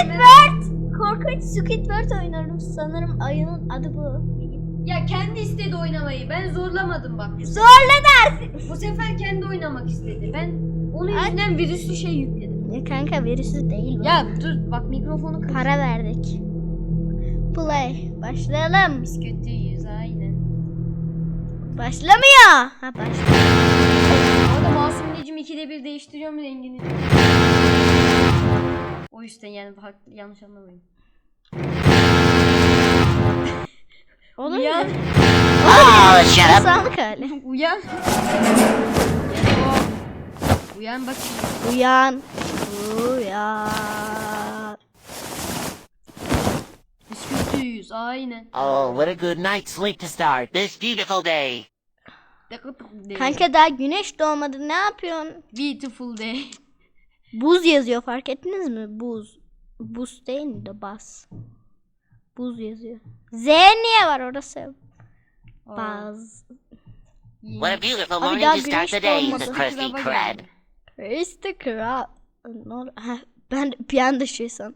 Squidward. Korkunç Squidward oynuyorum. Sanırım ayının adı bu. Ya kendi istedi oynamayı. Ben zorlamadım bak. Zorla dersin. Bu sefer kendi oynamak istedi. Ben onun yüzünden virüslü şey yükledim. Ya kanka virüsü değil bu. Ya dur bak mikrofonu kır. Para verdik. Play. Başlayalım. Biz kötüyüz aynen. Başlamıyor. Ha başladı. Orada masum necim ikide bir değiştiriyorum rengini. Yüzden yani bak yanlış anlamayın. Olur Uyan. mu? Oh. Sağlık hali. Uyan. Uyan bakayım. Uyan. Uyan. Biz kötüyüz aynen. Oh, what a good night's sleep to start this beautiful day. Kanka daha güneş doğmadı. Ne yapıyorsun? Beautiful day. Buz yazıyor fark ettiniz mi? Buz. Buz değil mi de bas. Buz yazıyor. Z niye var orası? Baz. What a beautiful morning to start the day, the Krusty Krab. Krusty Krab. Ben bir anda şeysem.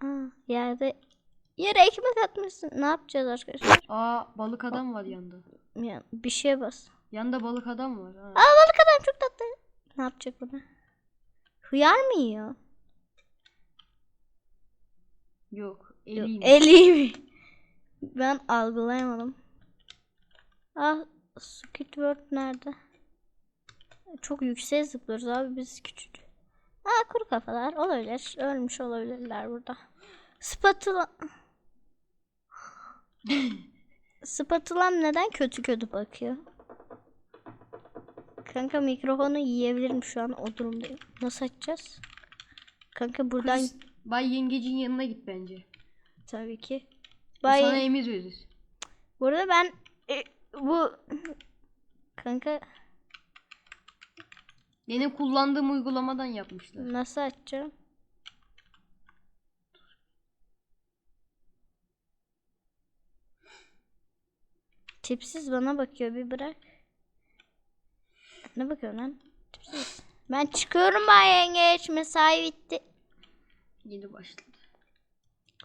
Aa, yerde yere ekmek atmışsın. Ne yapacağız arkadaşlar? Aa balık adam var yanında. Ya, bir şeye bas. Yanında balık adam var. Ha. Aa balık adam çok tatlı. Ne yapacak bunu? Hıyar mı yiyor? Yok. Yok, Eliyim. Eli mi? Ben algılayamadım. Ah Squidward nerede? Çok yüksek zıplıyoruz abi biz küçük. Aa kuru kafalar olabilir. Ölmüş olabilirler burada. Spatula... Spatulam neden kötü kötü bakıyor? Kanka mikrofonu yiyebilirim şu an o durumdayım. Nasıl açacağız? Kanka buradan Chris, Bay Yengecin yanına git bence. tabii ki. O Sana Bay emir verir. Burada ben e, bu kanka Benim kullandığım uygulamadan yapmışlar. nasıl açacağım? Tipsiz bana bakıyor bir bırak. Ne bakıyor lan? Ben çıkıyorum bay yengeç. Mesai bitti. Yeni başladı.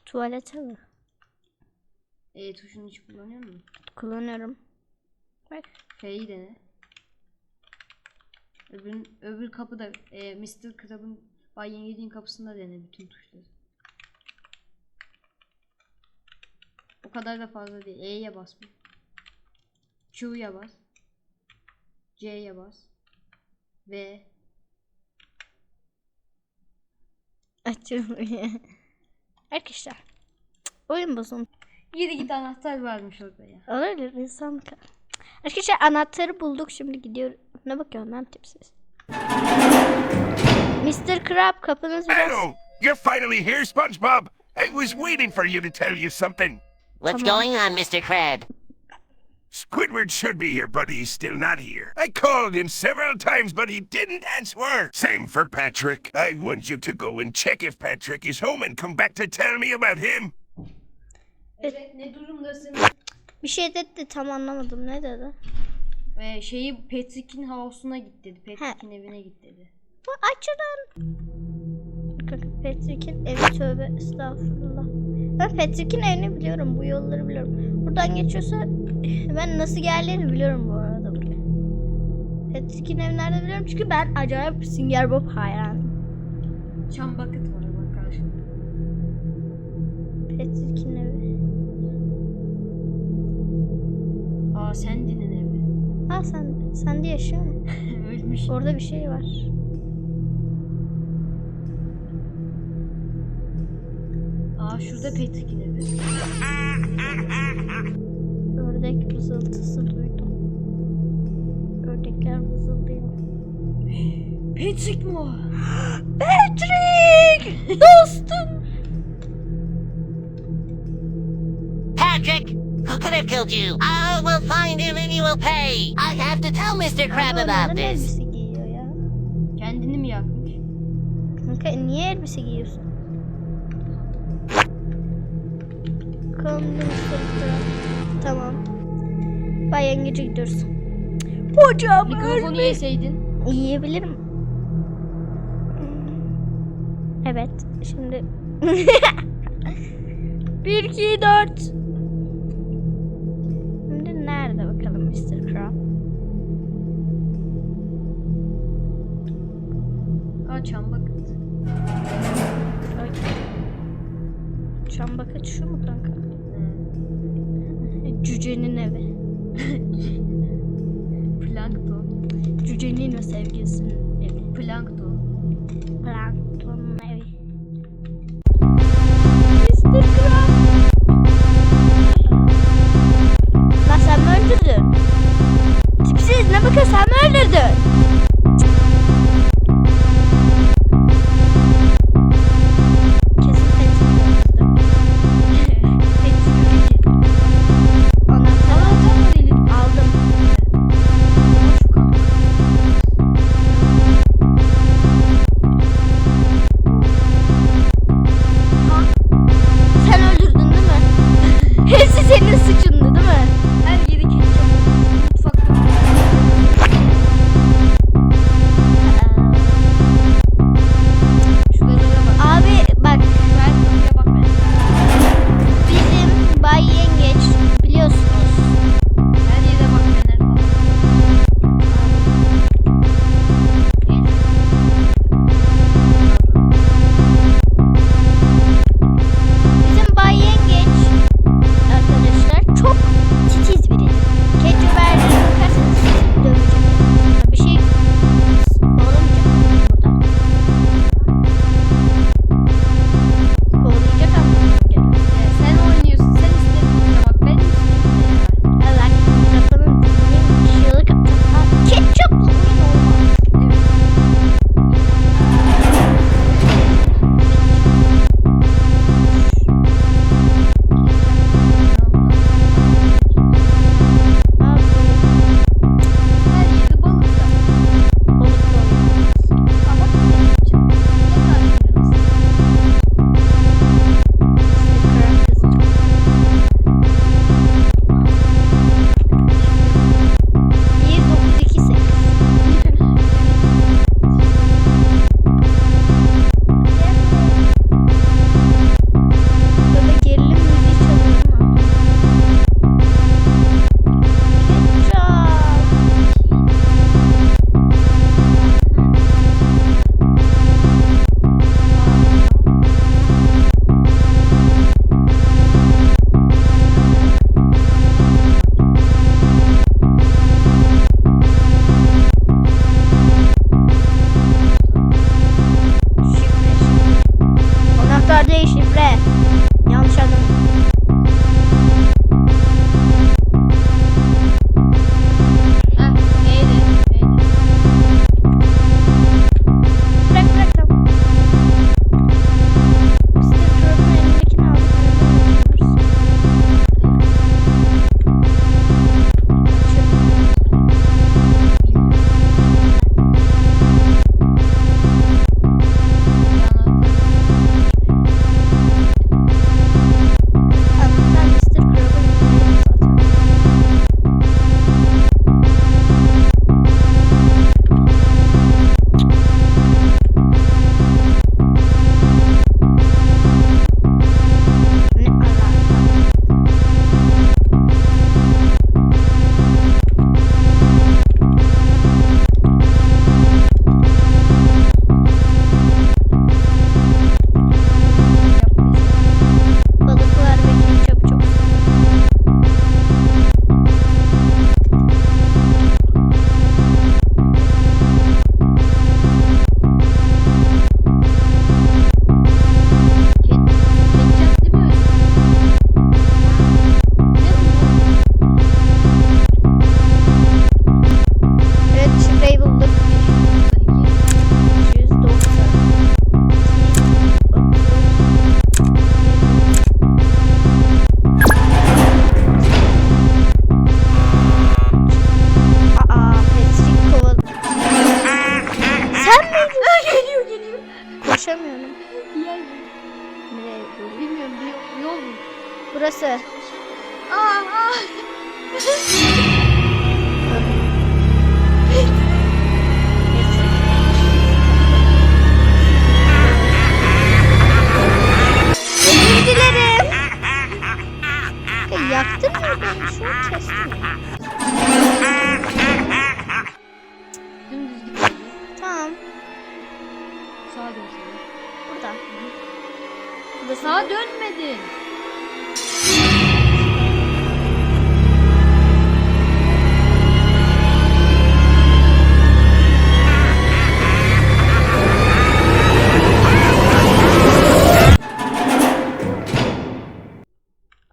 Tuvalete mi? E tuşunu hiç kullanıyor musun? Kullanıyorum. Bak. F'yi dene. Öbür, öbür kapıda e, Mr. Krab'ın Bay Yengecin kapısında dene bütün tuşları. O kadar da fazla değil. E'ye bas. Q'ya bas. C'ye bas. V. Açılmıyor. Arkadaşlar. Oyun bozulmuş. Yedi git anahtar varmış orada ya. Olabilir insan. Arkadaşlar anahtarı bulduk şimdi gidiyor. Ne bakıyorsun lan tipsiz? Mr. Crab kapınız biraz... Hello! You're finally here, SpongeBob! I was waiting for you to tell you something. What's going on, Mr. Krab? Squidward should be here, but he's still not here. I called him several times, but he didn't answer. Same for Patrick. I want you to go and check if Patrick is home and come back to tell me about him. Evet ne durumdasın? Bir şey dedi de tam anlamadım. Ne dedi? Ve şeyi Patrick'in house'una git dedi. Patrick'in evine git dedi. Bu. Kanka Patrick'in evi tövbe estağfurullah. Ben Patrick'in evini biliyorum. Bu yolları biliyorum. Buradan geçiyorsa ben nasıl geldiğini biliyorum bu arada. Patrick'in evi nerede biliyorum çünkü ben acayip Sünger Bob hayranım. Çam bucket var bak karşında. Patrick'in evi. Aa Sandy'nin evi. Aa sen, sen de yaşıyor musun? Ölmüş. Orada bir şey var. Aa şurada Patrick'in evi. Ördek vızıltısı duydum. Ördekler vızıldıyor. Patrick mi o? Patrick! Dostum! Patrick! Who could have killed you? I will find him and you will pay! I have to tell Mr. Ama about this. Kendini mi yakmış? Kanka niye elbise giyiyorsun? Tamam. Bay Yengece gidiyoruz. Hocam Mikrofonu yeseydin. Yiyebilirim. Evet. Şimdi Bir, iki, dört. Şimdi nerede bakalım Mr. Crab? Aa çambak. Ay. Çambak şu mu kanka? Konuşamıyorum. Bir yer Nereye gidiyorum? Bilmiyorum bir yol, yol mu? Burası. Aa, aa. Özür dilerim. Ya, yaktın mı beni? Şunu kestim. Dümdüz gidiyoruz. Tamam. Sağa döneceğiz. Burada. Burada Sağa dönmedin.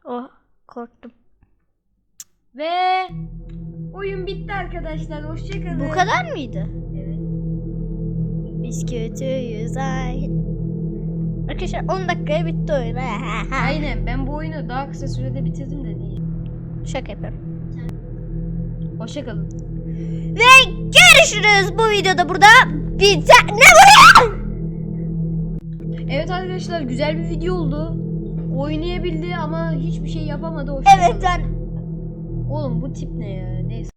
Oh korktum. Ve oyun bitti arkadaşlar. Hoşçakalın. Bu kadar mıydı? Evet. Biz kötüyüz ay. Arkadaşlar 10 dakikaya bitti oyun. Aynen ben bu oyunu daha kısa sürede bitirdim de değil. Şaka yapıyorum. Hoşçakalın. Ve görüşürüz bu videoda burada. Ta- ne vuruyor? Evet arkadaşlar güzel bir video oldu. Oynayabildi ama hiçbir şey yapamadı. Hoşçakalın. Evet ben Oğlum bu tip ne ya? Neyse.